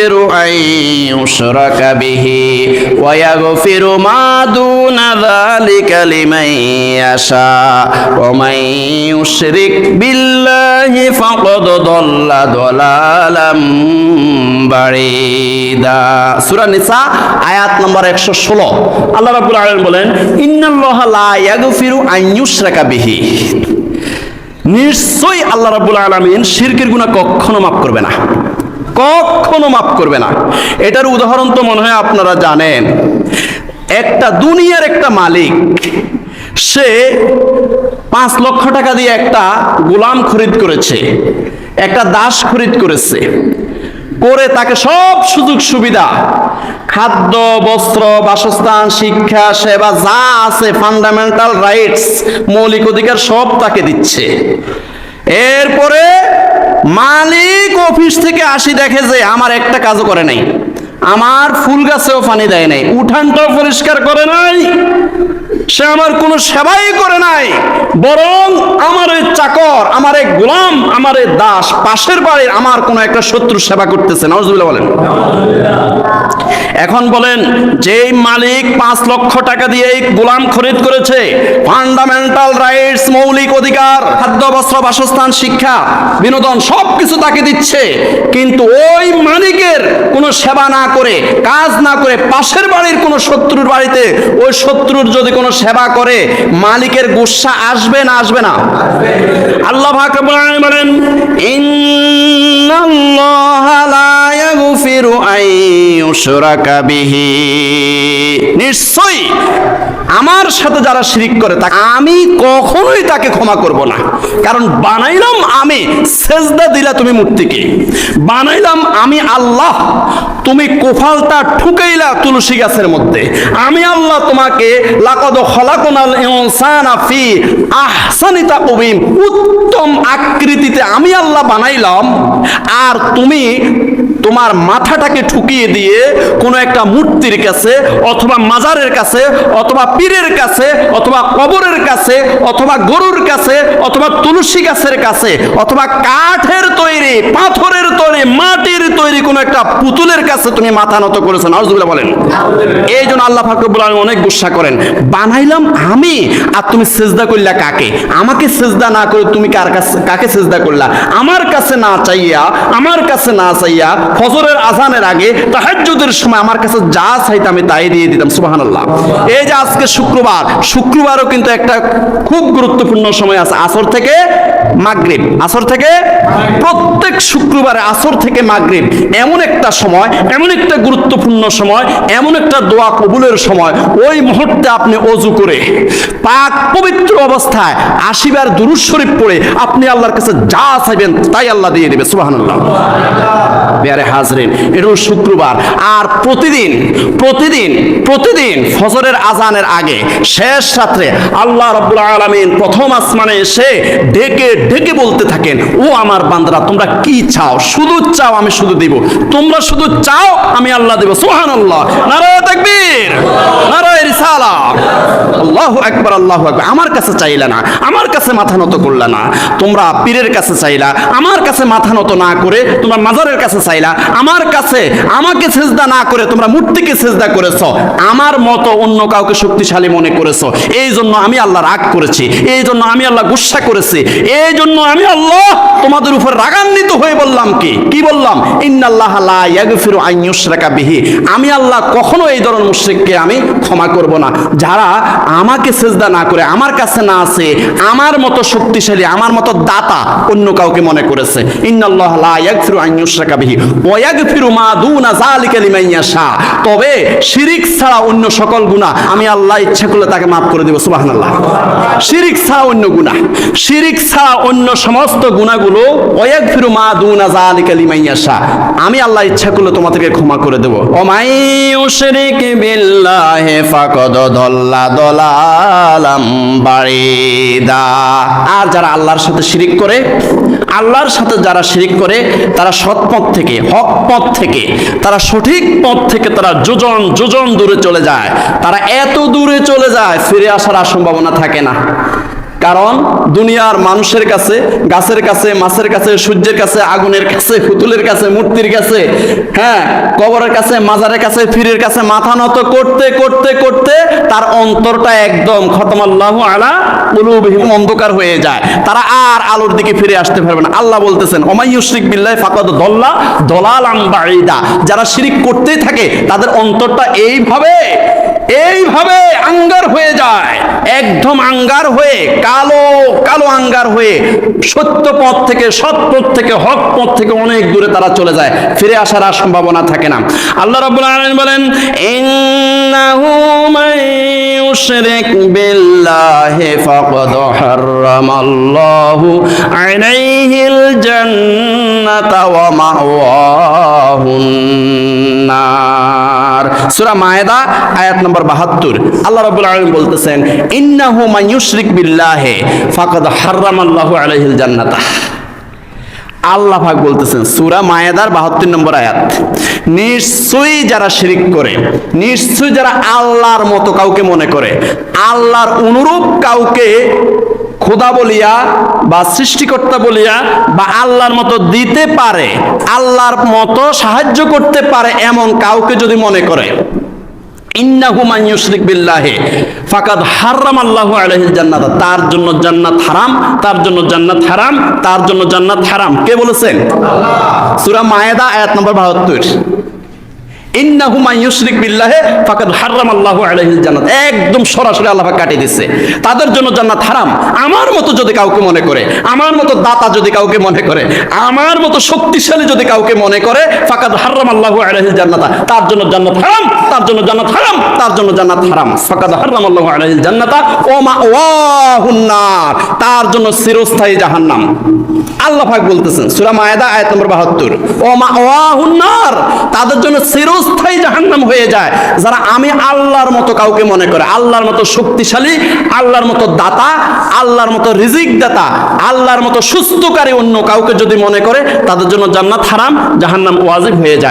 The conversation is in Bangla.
يغفر أن يشرك به ويغفر ما دون ذلك لمن يشاء ومن يشرك بالله فقد ضل ضلالا بعيدا সূরা নিসা আয়াত নম্বর 116 আল্লাহ রাব্বুল আলামিন বলেন ইন্নাল্লাহা লা ইয়াগফিরু আন ইউশরাকা বিহি নিশ্চয়ই আল্লাহ রাব্বুল আলামিন শিরকের গুনাহ কখনো মাফ করবে না কখনো মাফ করবে না। এটার উদাহরণ তো মনে হয় আপনারা জানেন। একটা দুনিয়ার একটা মালিক, সে পাঁচ লক্ষ টাকা দিয়ে একটা গোলাম খরিদ করেছে, একটা দাস খরিদ করেছে। করে তাকে সব সুযোগ সুবিধা, খাদ্য, বস্ত্র, বাসস্থান, শিক্ষা, সেবা, যা আছে ফান্ডামেন্টাল রাইটস মৌলিক অধিকার সব তাকে দিচ্ছে। এরপরে মালিক অফিস থেকে আসি দেখে যে আমার একটা কাজও করে নাই। আমার ফুল গাছেও পানি দেয় নাই। উঠানটাও পরিষ্কার করে নাই। সে আমার কোনো সেবাই করে নাই, বরং আমার এই চাকর, আমার এক গোলাম, আমার দাস, পাশের বাড়ির আমার কোনো একটা শত্রু সেবা করতেছে নজরুল্লাহ বলেন। এখন বলেন, যেই মালিক পাঁচ লক্ষ টাকা দিয়ে এই গোলাম খরিদ করেছে ফান্ডামেন্টাল রাইটস মৌলিক অধিকার, খাদ্য, বস্ত্র, বাসস্থান, শিক্ষা, বিনোদন সব কিছু তাকে দিচ্ছে, কিন্তু ওই মালিকের কোনো সেবা না করে, কাজ না করে পাশের বাড়ির কোনো শত্রুর বাড়িতে, ওই শত্রুর যদি কোনো সেবা করে মালিকের গুসা আসবে না আসবে না? আল্লাহ বলেন ইন্নাল্লাহ লা নিশ্চয়ই আমার সাথে যারা শিরিক করে তাকে আমি কখনোই তাকে ক্ষমা করব না। কারণ বানাইলাম আমি, সেজদা দিলা তুমি মূর্তিকে বানাইলাম আমি আল্লাহ, তুমি কোফালটা ঠুকাইলা তুলসী গাছের মধ্যে। আমি আল্লাহ তোমাকে লাকদ খলাকুনাল ফি উত্তম আকৃতিতে আমি আল্লাহ বানাইলাম। আর তুমি তোমার মাথাটাকে ঠুকিয়ে দিয়ে কোনো একটা মূর্তির কাছে অথবা মাজারের কাছে, অথবা পীরের কাছে, অথবা কবরের কাছে, অথবা গরুর কাছে, অথবা তুলসী গাছের কাছে, অথবা কাঠের তৈরি, পাথরের তৈরি মাটির তৈরি কোনো একটা পুতুলের কাছে তুমি মাথা নত করেছ, নাউজুবিল্লাহ বলেন। এই জন্য আল্লাহ ফাকরুল আলম অনেক গুসা করেন। বানাইলাম আমি, আর তুমি সেজদা করলা কাকে? আমাকে সেজদা না করে তুমি কার কাছে কাকে সেজদা করলা? আমার কাছে না চাইয়া, আমার কাছে না চাইয়া ফজরের আজানের আগে তাহাজ্জুদের সময় আমার কাছে যা চাইতে আমি তাই দিয়ে দিতাম, সুবহানাল্লাহ। এই যে আজকে শুক্রবার, শুক্রবারও কিন্তু একটা খুব গুরুত্বপূর্ণ সময় আছে। আসর থেকে মাগরিব। আসর থেকে প্রত্যেক শুক্রবারে আসর থেকে মাগরিব। এমন একটা সময়, এমন একটা গুরুত্বপূর্ণ সময়, এমন একটা দোয়া কবুলের সময়। ওই মুহূর্তে আপনি অজু করে, পাক পবিত্র অবস্থায় আশিবার দুরুদ শরীফ পড়ে আপনি আল্লাহর কাছে যা চাইবেন তাই আল্লাহ দিয়ে দেবে, সুবহানাল্লাহ। হাজরিন, এটাও শুক্রবার। আর প্রতিদিন প্রতিদিন প্রতিদিন ফজরের আজানের আগে, শেষ রাত্রে আল্লাহ রব্বুল আলামিন প্রথম আসমানে এসে ডেকে ডেকে বলতে থাকেন, ও আমার বান্দারা, তোমরা কি চাও? শুধু চাও, আমি শুধু দিব। তোমরা শুধু চাও আমি আল্লাহ দেব। সুবহানাল্লাহ। নারায়ে তাকবীর। নারায়ে রিসালা। আল্লাহু আকবার আল্লাহু আকবার। আমার কাছে চাইলা না। আমার কাছে মাথা নত করলা না। তোমরা পীরের কাছে চাইলা। আমার কাছে মাথা নত না করে তোমরা মাজারের কাছে চাইলা। আমার কাছে আমাকে সেজদা না করে তোমরা মূর্তিকে সেজদা করেছ। আমার মতো অন্য কাউকে শক্তিশালী মনে করেছ। এই জন্য আমি আল্লাহ রাগ করেছি। এই জন্য আমি আল্লাহ গুসা করেছি। এই জন্য আমি আল্লাহ তোমাদের উপর রাগান্বিত হয়ে বললাম কি? কি বললাম? ইন্নাল্লাহ আমি আল্লাহ কখনো এই ধরনের মুশরিককে আমি ক্ষমা করব না। যারা আমাকে সেজদা না করে, আমার কাছে না আছে আমার মতো শক্তিশালী, আমার মতো দাতা অন্য কাউকে মনে করেছে। তবে শিরিক ছাড়া অন্য সকল গুনাহ আমি আল্লাহ ইচ্ছা করলে তাকে maaf করে দেব। সুবহানাল্লাহ। শিরিক ছাড়া অন্য গুনাহ। শিরিক ছাড়া অন্য সমস্ত গুনাহগুলো ওয়া ইয়াগফিরু মা দুনা যালিকা লিমান ইয়াশা। আমি আল্লাহ ইচ্ছা করলে তোমাদেরকে ক্ষমা করে দেব। ইউশরিক বিল্লাহি ফাকাদ দাল্লা দালালাম বারিদা। আর যারা আল্লাহর সাথে শিরিক করে, আল্লাহর সাথে যারা শিরিক করে, তারা সৎ পথ থেকে, হক পথ থেকে, তারা সঠিক পথ থেকে তারা যোজন যোজন দূরে চলে যায়। তারা এত দূরে চলে যায়, ফিরে আসার সম্ভাবনা থাকে না। কারণ দুনিয়ার মানুষের কাছে, গাছের কাছে, মাছের কাছে, সূর্যের কাছে, আগুনের কাছে, পুতুলের কাছে, মূর্তির কাছে হ্যাঁ কবরের কাছে, মাজারের কাছে, ফিরের কাছে মাথা নত করতে করতে করতে তার অন্তরটা একদম খতমাল্লাহু আলা কুলুবিহিম অন্ধকার হয়ে যায়। তারা আর আলোর দিকে ফিরে আসতে পারবে না। আল্লাহ বলতেছেন ওমাইয়ুশরিক বিল্লাহি ফাকাদ দল্লা দলালাম বাঈদা। যারা শিরিক করতেই থাকে, তাদের অন্তরটা এইভাবে এইভাবে আঙ্গার হয়ে যায়। একদম আঙ্গার হয়ে, কালো কালো আঙ্গার হয়ে সত্য পথ থেকে, সৎ পথ থেকে, হক পথ থেকে অনেক দূরে তারা চলে যায়। ফিরে আসার আর সম্ভাবনা থাকে না। আল্লাহ রাব্বুল আলামিন বলেন, ইন্নাহু ইউশরিক বিল্লাহি ফাকাদ হারামাল্লাহু আলাইহিল জান্নাতা ওয়া মাওয়াহুন নার। সূরা মায়েদা, আয়াত নম্বর 72 আল্লাহ রাব্বুল আলামিন বলতেছেন, ইন্নাহু মান বিল্লাহি ফাকাদ হারামাল্লাহু আলাইহিল জান্নাতা। আল্লাহ পাক বলতেছেন, সূরা মায়েদার 72 নম্বর আয়াত, নিশ্চয়ই যারা শিরিক করে, নিশ্চয়ই যারা আল্লাহর মতো কাউকে মনে করে, আল্লাহর অনুরূপ কাউকে খোদা বলিয়া বা সৃষ্টিকর্তা বলিয়া বা আল্লাহর মতো দিতে পারে আল্লাহর মতো সাহায্য করতে পারে এমন কাউকে যদি মনে করে। তার জন্য জান্নাত হারাম তার জন্য জান্নাত হারাম তার জন্য জান্নাত হারাম। কে বলেছেন সুরা মায়েদা আয়াত নম্বর 72 একদম সরাসরি আল্লাহ দিচ্ছে। তাদের জন্য জান্নাত হারাম। আমার মতো যদি কাউকে মনে করে, আমার মতো দাতা যদি কাউকে মনে করে, আমার মতো শক্তিশালী যদি কাউকে মনে করে, ফাকাদ হারামাল্লাহু আলাইহিল জান্নাত, তার জন্য জান্নাত হারাম, তার জন্য জান্নাত হারাম, তার জন্য জান্নাত হারাম। ফাকাদ হারামাল্লাহু আলাইহিল জান্নাত ও মা ওয়াহুন নার, তার জন্য চিরস্থায়ী জাহান্নাম। আল্লাহ বলতেছেন, সূরা মায়েদা আয়াত নম্বর 72 ও মা ওয়াহুন নার, তাদের জন্য চিরস্থায়ী জাহান্নাম হয়ে যায়। যারা আমি আল্লাহর মতো কাউকে মনে করে, আল্লাহর মতো শক্তিশালী, আল্লাহর মতো দাতা, আল্লাহর মতো রিজিক দাতা আল্লাহর মতো সুস্থকারী অন্য কাউকে যদি মনে করে, তাদের জন্য জান্নাত হারাম, জাহান্নাম ওয়াজিব হয়ে যায়।